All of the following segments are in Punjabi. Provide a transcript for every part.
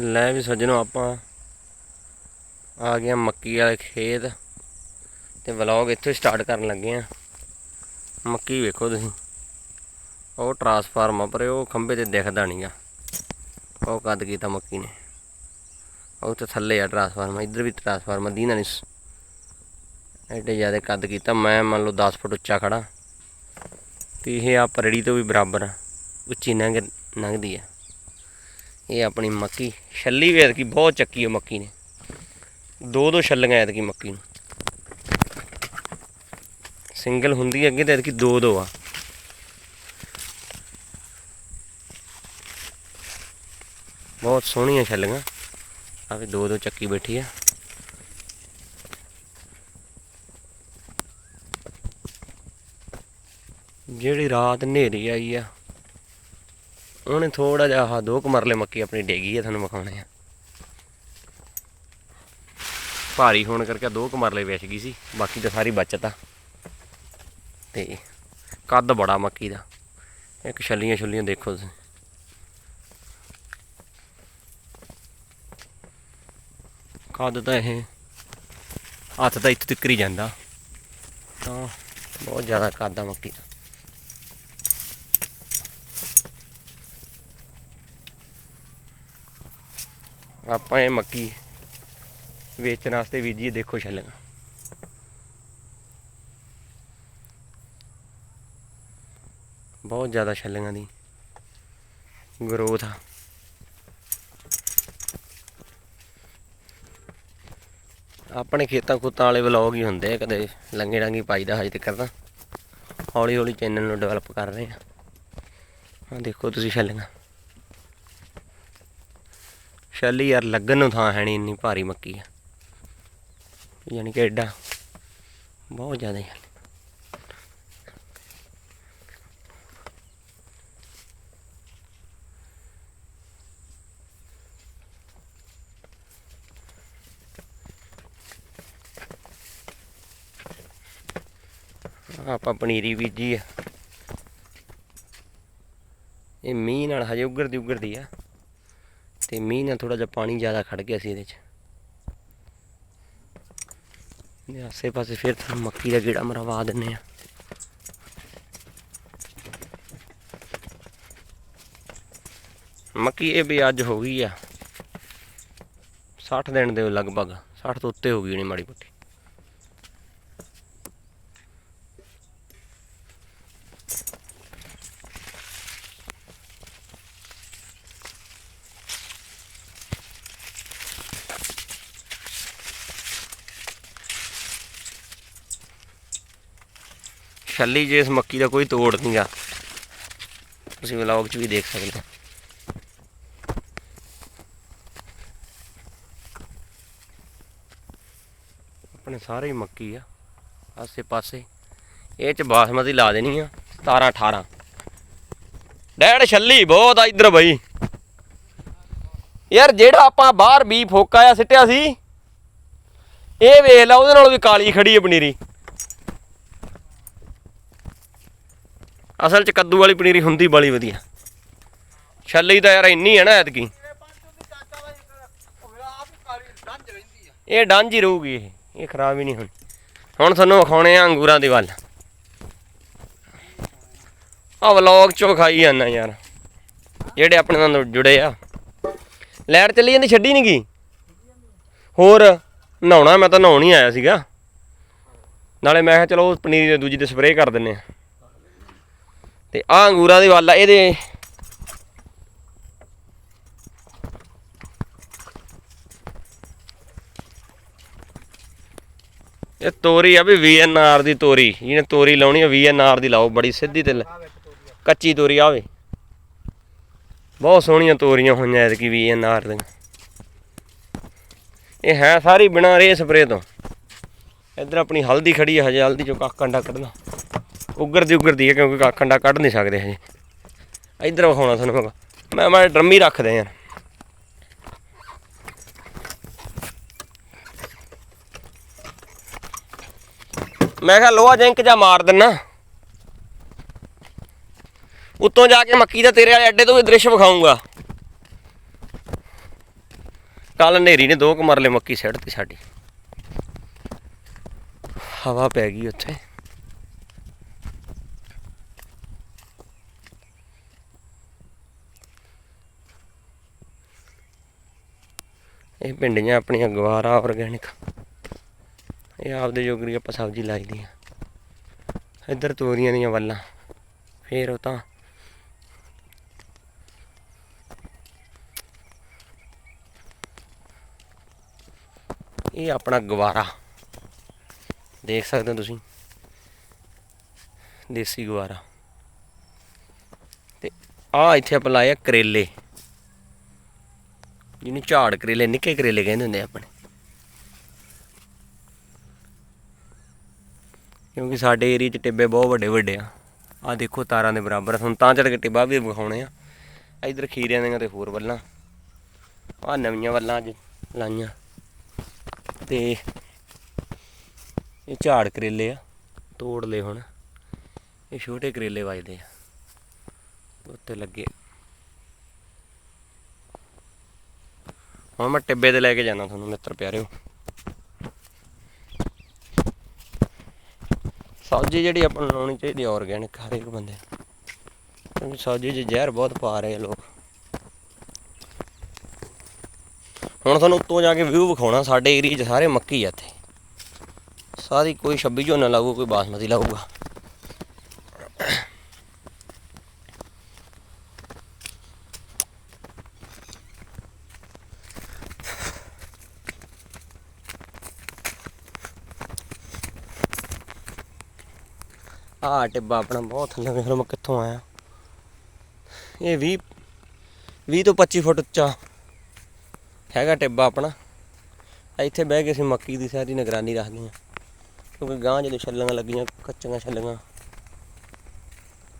ਲੈ ਵੀ ਸੱਜਣੋ ਆਪਾਂ ਆ ਗਏ ਹਾਂ ਮੱਕੀ ਵਾਲੇ ਖੇਤ ਤੇ ਵਲੌਗ ਇੱਥੋਂ ਸਟਾਰਟ ਕਰਨ ਲੱਗੇ ਆ। ਮੱਕੀ ਵੇਖੋ ਤੁਸੀਂ। ਉਹ ਟਰਾਂਸਫਾਰਮਰ ਪਰ ਉਹ ਖੰਭੇ ਤੇ ਦਿਖਦਾ ਨਹੀਂਗਾ ਉਹ ਕੱਦ ਕੀਤਾ ਮੱਕੀ ਨੇ। ਉਹ ਤੇ ਥੱਲੇ ਆ ਟਰਾਂਸਫਾਰਮਰ ਇੱਧਰ ਵੀ ਟਰਾਂਸਫਾਰਮਰ ਦੀਨਾ ਨਹੀਂ ਐਡੇ ਜ਼ਿਆਦਾ ਕੱਦ ਕੀਤਾ। ਮੈਂ ਮੰਨ ਲਓ 10 ਫੁੱਟ ਉੱਚਾ ਖੜਾ ਤੇ ਇਹ ਆ ਪਰੜੀ ਤੋਂ ਵੀ ਬਰਾਬਰ ਆ। ਉੱਚੀ ਲੰਘ ਲੰਘਦੀ ਆ। ਇਹ ਆਪਣੀ ਮੱਕੀ, ਛੱਲੀ ਵੀ ਐਤਕੀ ਬਹੁਤ ਚੱਕੀ ਹੈ ਮੱਕੀ ਨੇ। ਦੋ ਦੋ ਛੱਲੀਆਂ ਐਤਕੀ ਮੱਕੀ ਨੂੰ। ਸਿੰਗਲ ਹੁੰਦੀ ਅੱਗੇ ਤੇ ਐਤਕੀ ਦੋ ਦੋ ਆ। ਬਹੁਤ ਸੋਹਣੀਆਂ ਛੱਲੀਆਂ। ਆ ਵੀ ਦੋ ਦੋ ਚੱਕੀ ਬੈਠੀ ਆ। ਜਿਹੜੀ ਰਾਤ ਹਨੇਰੀ ਆਈ ਆ ਉਹਨੇ ਥੋੜਾ ਜਿਹਾ ਆਹ ਦੋ ਕਮਰਲੇ ਮੱਕੀ ਆਪਣੀ ਡੇਗੀ ਆ, ਤੁਹਾਨੂੰ ਵਿਖਾਉਣੇ ਆ। ਭਾਰੀ ਹੋਣ ਕਰਕੇ ਦੋ ਕਮਰਲੇ ਵੇਚ ਗਈ ਸੀ, ਬਾਕੀ ਤਾਂ ਸਾਰੀ ਬਚਤ ਆ। ਤੇ ਕੱਦ ਬੜਾ ਮੱਕੀ ਦਾ। ਇੱਕ ਛੱਲੀਆਂ ਛੁੱਲੀਆਂ ਦੇਖੋ ਤੁਸੀਂ। ਕੱਦ ਤਾਂ ਇਹ ਹੱਥ ਤਾਂ ਇੱਥੇ ਤੱਕ ਹੀ ਜਾਂਦਾ। ਤਾਂ ਬਹੁਤ ਜ਼ਿਆਦਾ ਕੱਦ ਆ ਮੱਕੀ ਦਾ। ਆਪਾਂ ਇਹ ਮੱਕੀ ਵੇਚਣ ਵਾਸਤੇ ਬੀਜੀ ਦੇਖੋ ਛੱਲੀਆਂ ਬਹੁਤ ਜ਼ਿਆਦਾ ਛੱਲੀਆਂ ਦੀ ਗਰੋਥ ਆ। ਆਪਣੇ ਖੇਤਾਂ ਖੁੱਤਾਂ ਵਾਲੇ ਵਲੌਗ ਹੀ ਹੁੰਦੇ ਆ, ਕਦੇ ਲੰਗੇ ਡਾਂਗੀ ਪਾਈਦਾ ਹਜੇ ਤੱਕ ਤਾਂ। ਹੌਲੀ ਹੌਲੀ ਚੈਨਲ ਨੂੰ ਡਿਵੈਲਪ ਕਰ ਰਹੇ ਆ। ਆ ਦੇਖੋ ਤੁਸੀਂ ਛੱਲੀਆਂ ਛੱਲੀ ਯਾਰ ਲੱਗਣ ਨੂੰ ਥਾਂ ਹੈ ਨਹੀਂ ਇੰਨੀ ਭਾਰੀ ਮੱਕੀ ਆ। ਯਾਨੀ ਕਿ ਐਡਾ ਬਹੁਤ ਜ਼ਿਆਦਾ ਹੀ। ਆਪਾਂ ਪਨੀਰੀ ਬੀਜੀ ਆ। ਇਹ ਮੀਂਹ ਨਾਲ ਹਜੇ ਉੱਗਰਦੀ ਉੱਗਰਦੀ ਆ। ਤੇ ਮੀਂਹ ਨਾਲ ਥੋੜਾ ਜਿਹਾ ਪਾਣੀ ਜ਼ਿਆਦਾ ਖੜ ਗਿਆ ਸੀ ਇਹਦੇ 'ਚ। ਦੇ ਆਸੇ ਪਾਸੇ ਫਿਰ ਤੁਹਾਨੂੰ ਮੱਕੀ ਦਾ ਗੇੜਾ ਮਰਵਾ ਦਿੰਨੇ ਆ। ਮੱਕੀ ਇਹ ਵੀ ਅੱਜ ਹੋ ਗਈ ਆ। 60 ਦਿਨ ਦੇ ਲਗਭਗ 60 ਤੋਂ ਉੱਤੇ ਹੋ ਗਈ ਨੇ ਮਾੜੀ ਮੋਟੀ। ਛੱਲੀ ਜੇ ਇਸ ਮੱਕੀ ਦਾ ਕੋਈ ਤੋੜ ਨਹੀਂਗਾ। ਤੁਸੀਂ ਵਲੌਗ 'ਚ ਵੀ ਦੇਖ ਸਕਦੇ ਹੋ। ਆਪਣੇ ਸਾਰੇ ਹੀ ਮੱਕੀ ਆ, ਆਸੇ ਪਾਸੇ। ਇਹ ਚ ਬਾਸਮਤੀ ਲਾ ਦੇਣੀ ਆ 17 18 ਡੈਡ ਛੱਲੀ ਬਹੁਤ ਆ ਇੱਧਰ ਬਈ। ਯਾਰ ਜਿਹੜਾ ਆਪਾਂ ਬਾਹਰ ਬੀ ਫੋਕਾ ਆ ਸਿੱਟਿਆ ਸੀ, ਇਹ ਵੇਖ ਲਾ, ਉਹਦੇ ਨਾਲ ਵੀ ਕਾਲੀ ਖੜੀ ਹੈ ਪਨੀਰੀ। ਅਸਲ ਚ ਕੱਦੂ ਵਾਲੀ ਪਨੀਰੀ ਹੁੰਦੀ ਬੜੀ ਵਧੀਆ। ਛੱਲੀ ਤਾਂ ਯਾਰ ਇੰਨੀ ਹੈ ਨਾ ਐਤਕੀ। ਇਹ ਡਾਂਝ ਹੀ ਰਹੂਗੀ ਇਹ ਇਹ ਖਰਾਬ ਹੀ ਨਹੀਂ ਹੋਣੀ। ਹੁਣ ਤੁਹਾਨੂੰ ਵਿਖਾਉਣੇ ਆ ਅੰਗੂਰਾਂ ਦੀ ਵੱਲ। ਆ ਵਲੌਗ ਚੋਂ ਖਾਈ ਜਾਂਦਾ ਯਾਰ। ਜਿਹੜੇ ਆਪਣੇ ਨਾਲ ਜੁੜੇ ਆ। ਲੈਟ ਚੱਲੀ ਜਾਂਦੀ, ਛੱਡੀ ਨਹੀਂ ਗਈ ਹੋਰ, ਨਹਾਉਣਾ, ਮੈਂ ਤਾਂ ਨਹਾਉਣ ਹੀ ਆਇਆ ਸੀਗਾ। ਨਾਲੇ ਮੈਂ ਕਿਹਾ ਚਲੋ ਪਨੀਰੀ ਦੂਜੀ ਤੇ ਸਪਰੇਅ ਕਰ ਦਿੰਨੇ ਆ। ਤੇ ਆ ਅੰਗੂਰਾਂ ਦੇ ਵੱਲ ਆ ਇਹਦੇ। ਇਹ ਤੋਰੀ ਆ ਵੀ ਵੀਐਨਆਰ ਦੀ ਤੋਰੀ ਜਿਹਨੇ ਤੋਰੀ ਲਾਉਣੀ ਆ ਵੀਐਨਆਰ ਦੀ ਲਾਓ ਬੜੀ ਸਿੱਧੀ ਤੇ ਕੱਚੀ ਤੋਰੀ ਆਵੇ ਬਹੁਤ ਸੋਹਣੀਆਂ ਤੋਰੀਆਂ ਹੋਈਆਂ ਐਤਕੀ ਵੀਐਨਆਰ ਦੀਆਂ। ਇਹ ਹੈ ਸਾਰੀ ਬਿਨਾਂ ਰੇ ਸਪਰੇ ਤੋਂ। ਇੱਧਰ ਆਪਣੀ ਹਲਦੀ ਖੜੀ ਹੈ ਹਜੇ ਹਲਦੀ ਚੋਂ ਕੱਖ ਕੰਡਾ ਕੱਢਣਾ। ਉੱਗਰਦੀ ਉੱਗਰਦੀ ਹੈ ਕਿਉਂਕਿ ਕੱਖ ਕੱਢ ਨਹੀਂ ਸਕਦੇ ਹਜੇ ਇੱਧਰ ਵਿਖਾਉਣਾ ਤੁਹਾਨੂੰ ਮੈਂ। ਮੈਂ ਮੈਂ ਡਰਮੀ ਰੱਖਦੇ ਯਾਰ ਮੈਂ ਕਿਹਾ, ਲੋਹਾ ਜਿੰਕ ਜਾਂ ਮਾਰ ਦਿੰਨਾ। ਉੱਤੋਂ ਜਾ ਕੇ ਮੱਕੀ ਦਾ ਤੇਰੇ ਵਾਲੇ ਅੱਡੇ ਤੋਂ ਵੀ ਦ੍ਰਿਸ਼ ਵਿਖਾਉਂਗਾ ਕੱਲ ਹਨੇਰੀ ਨੇ ਦੋ ਕੁ ਮਰਲੇ ਮੱਕੀ ਤੇ ਸਾਡੀ। ਹਵਾ ਪੈ ਗਈ ਉੱਥੇ। ਇਹ ਪਿੰਡੀਆਂ ਆਪਣੀਆਂ ਗਵਾਰਾ ਆਰਗੈਨਿਕ ਇਹ ਆਪਦੇ ਜੋਗਰੀ ਆਪਾਂ ਸਬਜ਼ੀ ਲਾਈ ਦੀ ਆ। ਇੱਧਰ ਤੋਰੀਆਂ ਦੀਆਂ ਵੱਲਾਂ। ਫੇਰ ਉਹ ਤਾਂ ਇਹ ਆਪਣਾ ਗਵਾਰਾ। ਦੇਖ ਸਕਦੇ ਹੋ ਤੁਸੀਂ? ਦੇਸੀ ਗਵਾਰਾ। ਤੇ ਆ ਇੱਥੇ ਆਪਾਂ ਲਾਇਆ ਕਰੇਲੇ। ਜਿਹਨੂੰ ਝਾੜ ਕਰੇਲੇ, ਨਿੱਕੇ ਕਰੇਲੇ ਕਹਿੰਦੇ ਹੁੰਦੇ ਆਪਣੇ। ਕਿਉਂਕਿ ਸਾਡੇ ਏਰੀਆ 'ਚ ਟਿੱਬੇ ਬਹੁਤ ਵੱਡੇ ਵੱਡੇ ਆ। ਆ ਦੇਖੋ ਤਾਰਾਂ ਦੇ ਬਰਾਬਰ ਹੁਣ ਤਾਂ ਚੜ ਕੇ ਟਿੱਬਾ ਵੀ ਵਿਖਾਉਣੇ ਆ। ਇਧਰ ਖੀਰਿਆਂ ਦੀਆਂ ਤੇ ਹੋਰ ਵੱਲਾਂ। ਆ ਨਵੀਆਂ ਵੱਲਾਂ ਅੱਜ ਲਾਈਆਂ। ਤੇ ਇਹ ਝਾੜ ਕਰੇਲੇ ਆ। ਤੋੜ ਲਏ ਹੁਣ। ਇਹ ਛੋਟੇ ਕਰੇਲੇ ਵੱਜਦੇ ਆ। ਉੱਤੇ ਲੱਗੇ। ਹੁਣ ਮੈਂ ਟਿੱਬੇ ਤੇ ਲੈ ਕੇ ਜਾਣਾ ਤੁਹਾਨੂੰ, ਮਿੱਤਰ ਪਿਆਰਿਓ। ਸਬਜ਼ੀ ਜਿਹੜੀ ਆਪਾਂ ਨੂੰ ਲਾਉਣੀ ਚਾਹੀਦੀ ਆਰਗੈਨਿਕ ਹਰ ਇੱਕ ਬੰਦੇ ਕਿਉਂਕਿ ਸਬਜ਼ੀ 'ਚ ਜ਼ਹਿਰ ਬਹੁਤ ਪਾ ਰਹੇ ਆ ਲੋਕ। ਹੁਣ ਤੁਹਾਨੂੰ ਉੱਤੋਂ ਜਾ ਕੇ ਵਿਊ ਵਿਖਾਉਣਾ, ਸਾਡੇ ਏਰੀਆ 'ਚ ਸਾਰੇ ਮੱਕੀ ਆ ਇੱਥੇ। ਸਾਰੀ ਕੋਈ 26 ਝੋਨਾ ਲਾਊਗਾ, ਕੋਈ ਬਾਸਮਤੀ ਲਾਊਗਾ। ਆਹ ਟਿੱਬਾ ਆਪਣਾ ਬਹੁਤ ਥੱਲੇ ਵੇਖ ਲਓ ਮੈਂ ਕਿੱਥੋਂ ਆਇਆ? ਇਹ 20 20 ਤੋਂ 25 ਫੁੱਟ ਉੱਚਾ ਹੈਗਾ ਟਿੱਬਾ ਆਪਣਾ। ਇੱਥੇ ਬਹਿ ਕੇ ਅਸੀਂ ਮੱਕੀ ਦੀ ਸਾਰੀ ਨਿਗਰਾਨੀ ਰੱਖਦੇ ਹਾਂ। ਕਿਉਂਕਿ ਗਾਂ ਜਦੋਂ ਛੱਲਾਂ ਲੱਗੀਆਂ, ਕੱਚੀਆਂ ਛੱਲੀਆਂ,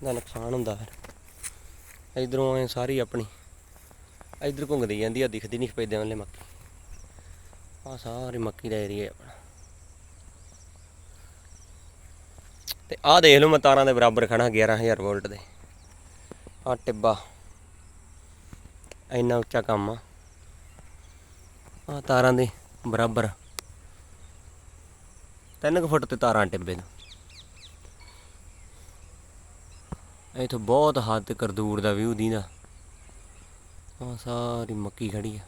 ਦਾ ਨੁਕਸਾਨ ਹੁੰਦਾ ਫਿਰ। ਇਧਰੋਂ ਐ ਸਾਰੀ ਆਪਣੀ, ਇਧਰ ਘੁੰਗਦੀ ਜਾਂਦੀ ਆ, ਦਿਖਦੀ ਨਹੀਂ ਪੈਦੇ ਵਾਲੇ ਮੱਕੀ। ਆ ਸਾਰੀ ਮੱਕੀ ਦਾ ਏਰੀਆ ਆਪਣਾ। ਤੇ ਆਹ ਦੇਖ ਲਓ ਮੈਂ ਤਾਰਾਂ ਦੇ ਬਰਾਬਰ ਖੜਾ 11000 ਵੋਲਟ ਦੇ। ਆ ਟਿੱਬਾ। ਇੰਨਾ ਉੱਚਾ ਕੰਮ ਆ। ਆ ਤਾਰਾਂ ਦੇ ਬਰਾਬਰ। ਤਿੰਨ ਕੁ ਫੁੱਟ ਤੇ ਤਾਰਾਂ ਟਿੱਬੇ ਨੂੰ ਇਥੋਂ ਬਹੁਤ ਹੱਦ ਤੱਕ ਦੂਰ ਦਾ ਵਿਊ ਦੀਦਾ ਆ ਸਾਰੀ ਮੱਕੀ ਖੜੀ ਆ।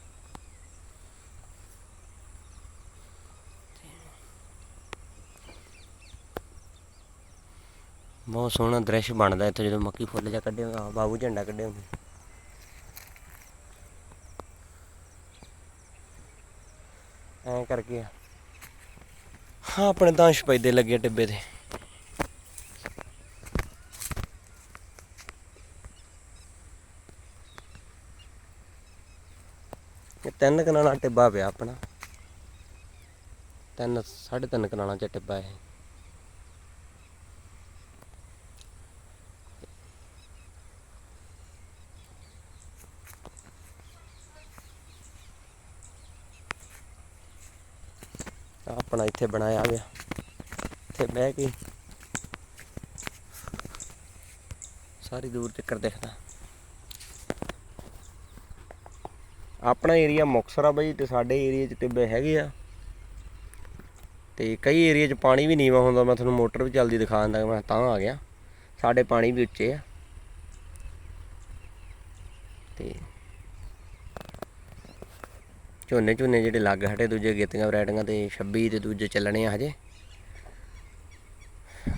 ਬਹੁਤ ਸੋਹਣਾ ਦ੍ਰਿਸ਼ ਬਣਦਾ ਇੱਥੇ, ਜਦੋਂ ਮੱਕੀ ਫੁੱਲ ਜਾ ਕੱਢੇ ਆ, ਬਾਬੂ ਝੰਡਾ ਕੱਢੇ ਹੁੰਦੇ ਐਂ ਕਰਕੇ ਹਾਂ, ਆਪਣੇ ਤਾਂ ਸਪੈਦੇ ਲੱਗੇ ਟਿੱਬੇ ਤੇ। ਇਹ ਤਿੰਨ ਕਨਾਲਾਂ ਟਿੱਬਾ ਪਿਆ ਆਪਣਾ। ਤਿੰਨ, ਸਾਢੇ ਤਿੰਨ ਕਨਾਲਾਂ ਚ ਟਿੱਬਾ ਇਹ। ਆਪਣਾ ਇੱਥੇ ਬਣਾਇਆ ਗਿਆ ਇੱਥੇ ਬਹਿ ਕੇ ਸਾਰੀ ਦੂਰ ਤੱਕ ਦੇਖਦਾ। ਆਪਣਾ ਏਰੀਆ ਮੁਕਤਸਰ ਆ ਬਈ ਤੇ ਸਾਡੇ ਏਰੀਆ 'ਚ ਟਿੱਬੇ ਹੈਗੇ ਆ। ਤੇ ਕਈ ਏਰੀਆ 'ਚ ਪਾਣੀ ਵੀ ਨੀਵਾ ਹੁੰਦਾ। ਮੈਂ ਤੁਹਾਨੂੰ ਮੋਟਰ ਵੀ ਚੱਲਦੀ ਦਿਖਾ ਦਿੰਦਾ ਮੈਂ ਤਾਂ ਆ ਗਿਆ। ਸਾਡੇ ਪਾਣੀ ਵੀ ਉੱਚੇ ਆ ਤੇ ਝੋਨੇ ਝੋਨੇ ਜਿਹੜੇ ਲੱਗ ਹਟੇ ਦੂਜੇ ਗੇਤੀਆਂ ਵਰੈਟੀਆਂ ਤੇ 26 ਤੇ ਦੂਜੇ ਚੱਲਣੇ ਆ ਹਜੇ।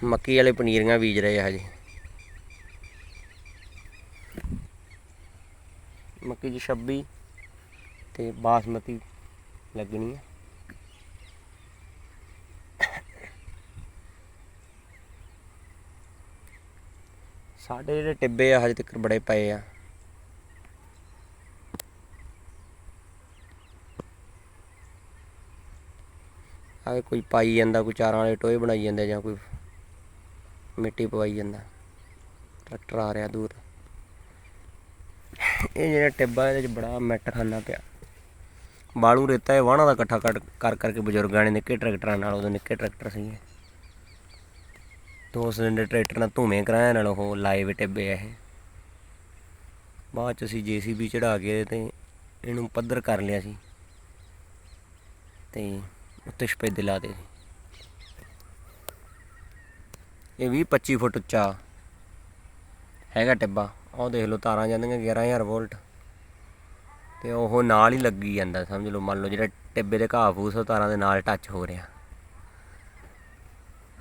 ਮੱਕੀ ਵਾਲੇ ਪਨੀਰੀਆਂ ਬੀਜ ਰਹੇ ਆ ਹਜੇ। ਮੱਕੀ ਦੀ 26 ਤੇ ਬਾਸਮਤੀ ਲੱਗਣੀ ਆ। ਸਾਡੇ ਜਿਹੜੇ ਟਿੱਬੇ ਆ ਹਜੇ ਤੱਕ ਬੜੇ ਪਏ ਆ। ਆਵੇ ਕੋਈ ਪਾਈ ਜਾਂਦਾ, ਕੋਈ ਚਾਰਾਂ ਵਾਲੇ ਟੋਏ ਬਣਾਈ ਜਾਂਦੇ ਜਾਂ ਕੋਈ ਮਿੱਟੀ ਪਵਾਈ ਜਾਂਦਾ। ਟਰੈਕਟਰ ਆ ਰਿਹਾ ਦੂਰ। ਇਹ ਜਿਹੜਾ ਟਿੱਬਾ ਇਹਦੇ ਚ ਬੜਾ ਮਿੱਟ ਖਾਨਾ ਪਿਆ। ਬਾਲੂ ਰੇਤਾ ਇਹ ਵਾਹਣਾ ਦਾ ਇਕੱਠਾ ਕਰ ਕਰ ਕਰਕੇ ਬਜ਼ੁਰਗਾਂ ਨੇ ਨਿੱਕੇ ਟਰੈਕਟਰਾਂ ਨਾਲ ਉਦੋਂ ਨਿੱਕੇ ਟਰੈਕਟਰ ਸੀ ਦੋ ਸਿਲੰਡਰ ਟਰੈਕਟਰ ਨਾਲ ਧੂਵੇਂ ਕਰਾਇਆ, ਨਾਲ ਉਹ ਲਾਏ ਵੇ ਟਿੱਬੇ ਆ ਇਹ। ਬਾਅਦ ਚ ਅਸੀਂ ਜੀਸੀਬੀ ਚੜਾ ਕੇ ਤੇ ਇਹਨੂੰ ਪੱਧਰ ਕਰ ਲਿਆ ਸੀ। ਤੇ ਉੱਤੇ ਸਪੇਦੇ ਲਾ ਦੇ। ਇਹ 20 25 ਫੁੱਟ ਉੱਚਾ ਹੈਗਾ ਟਿੱਬਾ। ਉਹ ਦੇਖ ਲਓ, ਤਾਰਾਂ ਜਾਂਦੀਆਂ 11000 ਵੋਲਟ। ਤੇ ਉਹ ਨਾਲ ਹੀ ਲੱਗੀ ਜਾਂਦਾ, ਸਮਝ ਲਓ, ਮੰਨ ਲਓ ਜਿਹੜਾ ਟਿੱਬੇ ਦੇ ਘਾਹ ਫੂਸ ਉਹ ਤਾਰਾਂ ਦੇ ਨਾਲ ਟੱਚ ਹੋ ਰਿਹਾ।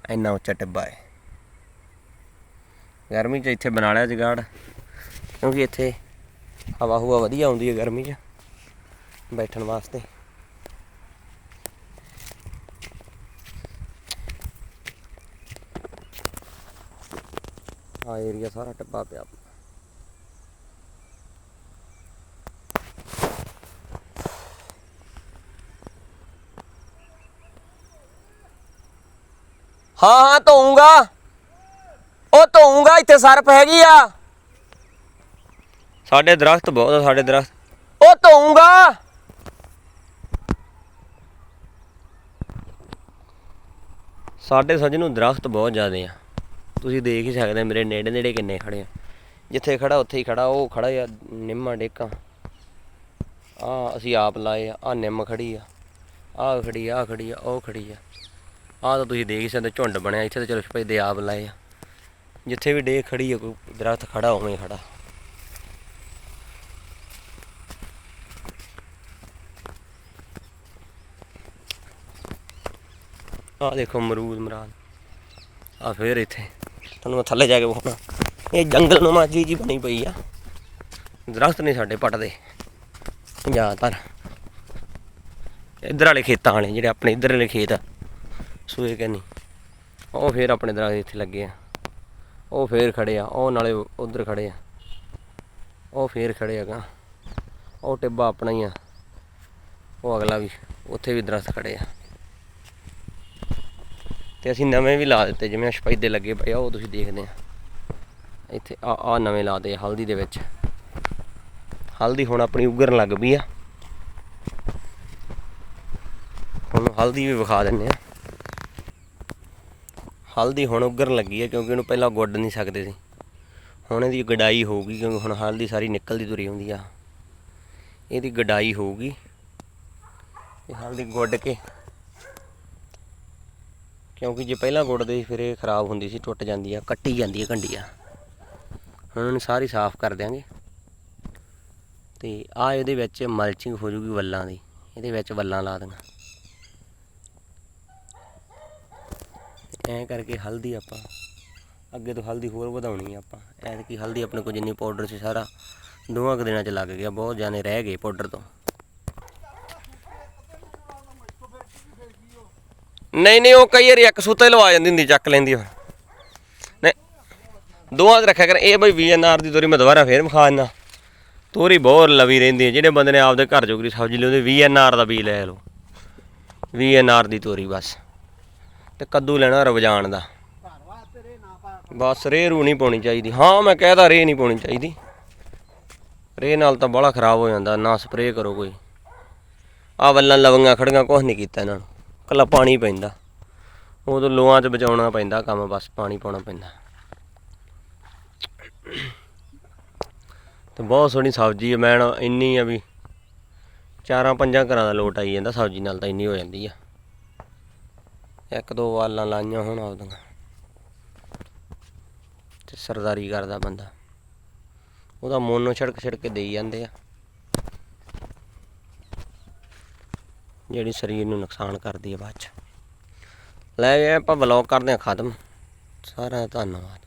ਇੰਨਾ ਉੱਚਾ ਟਿੱਬਾ ਹੈ ਗਰਮੀ 'ਚ ਇੱਥੇ ਬਣਾ ਲਿਆ ਜਗਾੜ, ਕਿਉਂਕਿ ਇੱਥੇ ਹਵਾ ਹੁਵਾ ਵਧੀਆ ਆਉਂਦੀ ਹੈ ਗਰਮੀ 'ਚ ਬੈਠਣ ਵਾਸਤੇ। ਆ ਏਰੀਆ ਸਾਰਾ ਟੱਬਾ ਪਿਆ ਹਾਂ ਹਾਂ ਧੋਊਂਗਾ। ਉਹ ਧੋਊਂਗਾ ਇੱਥੇ ਸਰਫ ਹੈਗੀ ਆ। ਸਾਡੇ ਦਰਖਤ ਬਹੁਤ ਆ ਸਾਡੇ ਦਰਖਤ। ਉਹ ਧੋਊਂਗਾ। ਸਾਡੇ ਸੱਜ ਨੂੰ ਦਰਖਤ ਬਹੁਤ ਜ਼ਿਆਦੇ ਆ। ਤੁਸੀਂ ਦੇਖ ਹੀ ਸਕਦੇ ਮੇਰੇ ਨੇੜੇ ਨੇੜੇ ਕਿੰਨੇ ਖੜੇ ਆ। ਜਿੱਥੇ ਖੜਾ, ਉੱਥੇ ਹੀ ਖੜਾ, ਉਹ ਖੜਾ ਆ, ਨਿੰਮਾ ਡੇਕਾਂ। ਆ ਅਸੀਂ ਆਪ ਲਾਏ ਆ ਆ ਨਿੰਮ ਖੜੀ ਆ ਆ ਖੜੀ ਆ ਆਹ ਖੜੀ ਆ, ਉਹ ਖੜੀ ਆ। ਆਹ ਤਾਂ ਤੁਸੀਂ ਦੇਖ ਹੀ ਸਕਦੇ ਝੁੰਡ ਬਣਿਆ, ਇੱਥੇ ਤਾਂ ਚਲੋ ਭਾਈ ਦੇ ਆਪ ਲਾਏ ਆ। ਜਿੱਥੇ ਵੀ ਡੇ ਖੜੀ ਆ, ਕੋਈ ਦਰਖਤ ਖੜਾ, ਉਵੇਂ ਖੜਾ। ਆਹ ਦੇਖੋ ਮਰੂਦ ਮਰਾਦ। ਆ ਫੇਰ ਇੱਥੇ। ਤੁਹਾਨੂੰ ਮੈਂ ਥੱਲੇ ਜਾ ਕੇ ਵਿਖਾਉਣਾ। ਇਹ ਜੰਗਲ ਨੂੰ ਜੀ ਜੀ ਬਣੀ ਪਈ ਆ। ਦਰਖਤ ਨਹੀਂ ਸਾਡੇ ਪੱਟਦੇ ਜ਼ਿਆਦਾਤਰ ਇੱਧਰ ਵਾਲੇ ਖੇਤਾਂ ਵਾਲੇ, ਜਿਹੜੇ ਆਪਣੇ ਇੱਧਰ ਵਾਲੇ ਖੇਤ ਆ। ਸੂਏ ਕਹਿੰਨੀ ਉਹ ਫੇਰ ਆਪਣੇ ਦਰਖਤ ਇੱਥੇ ਲੱਗੇ ਆ। ਉਹ ਫੇਰ ਖੜੇ ਆ। ਉਹ ਨਾਲੇ ਉਧਰ ਖੜੇ ਆ। ਉਹ ਫੇਰ ਖੜੇ ਹੈਗਾ ਉਹ ਟਿੱਬਾ ਆਪਣਾ ਹੀ ਆ। ਉਹ ਅਗਲਾ ਵੀ, ਉੱਥੇ ਵੀ ਦਰਖਤ ਖੜੇ ਆ। ਤੇ ਅਸੀਂ ਨਵੇਂ ਵੀ ਲਾ ਦਿੱਤੇ, ਜਿਵੇਂ ਸਪੈਦੇ ਲੱਗੇ ਪਏ ਆ, ਉਹ ਤੁਸੀਂ ਦੇਖਦੇ ਆ। ਇੱਥੇ ਆ ਆ ਨਵੇਂ ਲਾਦੇ ਆ, ਹਲਦੀ ਦੇ ਵਿੱਚ। ਹਲਦੀ ਹੁਣ ਆਪਣੀ ਉਗਰਨ ਲੱਗ ਪਈ ਆ। ਹੁਣ ਹਲਦੀ ਵੀ ਵਿਖਾ ਦਿੰਨੇ ਆ। ਹਲਦੀ ਹੁਣ ਉਗਰਨ ਲੱਗੀ ਆ, ਕਿਉਂਕਿ ਇਹਨੂੰ ਪਹਿਲਾਂ ਗੁੱਡ ਨਹੀਂ ਸਕਦੇ ਸੀ। ਹੁਣ ਇਹਦੀ ਗਡਾਈ ਹੋਊਗੀ, ਕਿਉਂਕਿ ਹੁਣ ਹਲਦੀ ਸਾਰੀ ਨਿਕਲਦੀ ਤੁਰੀ ਹੁੰਦੀ ਆ। ਇਹਦੀ ਗਡਾਈ ਹੋਊਗੀ। ਇਹ ਹਲਦੀ ਗੁੱਡ ਕੇ ਕਿਉਂਕਿ ਜੇ ਪਹਿਲਾਂ ਗੁੱਡਦੇ ਸੀ, ਫਿਰ ਇਹ ਖਰਾਬ ਹੁੰਦੀ ਸੀ, ਟੁੱਟ ਜਾਂਦੀ ਆ ਕੱਟੀ ਜਾਂਦੀ ਆ ਕੰਡੀਆਂ ਹੁਣ ਇਹਨੂੰ ਸਾਰੀ ਸਾਫ਼ ਕਰ ਦਿਆਂਗੇ। ਤੇ ਆ ਇਹਦੇ ਵਿੱਚ ਮਲਚਿੰਗ ਹੋ ਜੂਗੀ ਵੱਲਾਂ ਦੀ। ਇਹਦੇ ਵਿੱਚ ਵੱਲਾਂ ਲਾ ਦਾਂਗਾ ਐਂ ਕਰਕੇ ਹਲਦੀ ਆਪਾਂ, ਅੱਗੇ ਤੋਂ ਹਲਦੀ ਹੋਰ ਵਧਾਉਣੀ ਆ ਆਪਾਂ। ਐਤਕੀ ਹਲਦੀ ਆਪਣੇ ਕੋਲ ਜਿੰਨੀ ਪਾਊਡਰ ਸੀ ਸਾਰਾ ਦੋਵਾਂ ਕੁ ਦਿਨਾਂ ਚ ਲੱਗ ਗਿਆ, ਬਹੁਤ ਜਾਨੇ ਰਹਿ ਗਏ ਪਾਊਡਰ ਤੋਂ। ਨਹੀਂ ਨਹੀਂ, ਉਹ ਕਈ ਵਾਰੀ ਇੱਕ ਸੂਤਾ ਹੀ ਲਵਾ ਜਾਂਦੀ ਹੁੰਦੀ, ਚੱਕ ਲੈਂਦੀ ਉਹ ਨਹੀਂ, ਦੋਵਾਂ ਚ ਰੱਖਿਆ ਕਰ, ਇਹ ਬਈ ਵੀਐਨਆਰ ਦੀ ਤੋਰੀ ਮੈਂ ਦੁਬਾਰਾ ਫੇਰ ਵਿਖਾ ਦਿੰਦਾ। ਤੋਰੀ ਬਹੁਤ ਲਵੀ ਰਹਿੰਦੀ ਹੈ ਜਿਹੜੇ ਬੰਦੇ ਨੇ ਆਪਦੇ ਘਰ ਜੋਗਰੀ ਸਬਜ਼ੀ ਲਿਆਉਂਦੇ ਵੀਐਨਆਰ ਦਾ ਬੀਜ ਲੈ ਲਓ। ਵੀਐਨਆਰ ਦੀ ਤੋਰੀ ਬਸ। ਤੇ ਕੱਦੂ ਲੈਣਾ ਰਵਜਾਨ ਦਾ। ਬਸ ਰੇ ਰੂ ਨਹੀਂ ਪਾਉਣੀ ਚਾਹੀਦੀ। ਹਾਂ, ਮੈਂ ਕਹਿਦਾ ਰੇ ਨਹੀਂ ਪਾਉਣੀ ਚਾਹੀਦੀ। ਰੇ ਨਾਲ ਤਾਂ ਬੜਾ ਖਰਾਬ ਹੋ ਜਾਂਦਾ, ਨਾ ਸਪਰੇਅ ਕਰੋ ਕੋਈ। ਆ ਵੱਲਾਂ ਲਵੰਗਾਂ ਖੜੀਆਂ, ਕੁਛ ਨਹੀਂ ਕੀਤਾ ਇਹਨਾਂ ਨੂੰ। ਕੱਲਾ ਪਾਣੀ ਪੈਂਦਾ। ਉਦੋਂ ਲੋਆਂ 'ਚ ਬਚਾਉਣਾ ਪੈਂਦਾ ਕੰਮ, ਬਸ ਪਾਣੀ ਪਾਉਣਾ ਪੈਂਦਾ। ਤੇ ਬਹੁਤ ਸੋਹਣੀ ਸਬਜ਼ੀ ਹੈ ਮੈਂ ਇੰਨੀ ਆ ਵੀ ਚਾਰਾਂ ਪੰਜਾਂ ਘਰਾਂ ਦਾ ਲੋਟ ਆਈ ਜਾਂਦਾ, ਸਬਜ਼ੀ ਨਾਲ ਤਾਂ ਇੰਨੀ ਹੋ ਜਾਂਦੀ ਆ। ਇੱਕ ਦੋ ਵਾਲਾਂ ਲਾਈਆਂ ਹੁਣ ਆਪਦੀਆਂ। ਤੇ ਸਰਦਾਰੀ ਕਰਦਾ ਬੰਦਾ। ਉਹਦਾ ਮੋਨੋ ਛੜਕ ਛੜਕ ਦੇਈ ਜਾਂਦੇ ਆ। ਜਿਹੜੀ ਸਰੀਰ ਨੂੰ ਨੁਕਸਾਨ ਕਰਦੀ ਹੈ ਬਾਅਦ ਚ। ਲੈ ਗਏ ਆਪਾਂ ਵਲੌਗ ਕਰਦੇ ਹਾਂ ਖਤਮ। ਸਾਰਿਆਂ ਦਾ ਧੰਨਵਾਦ।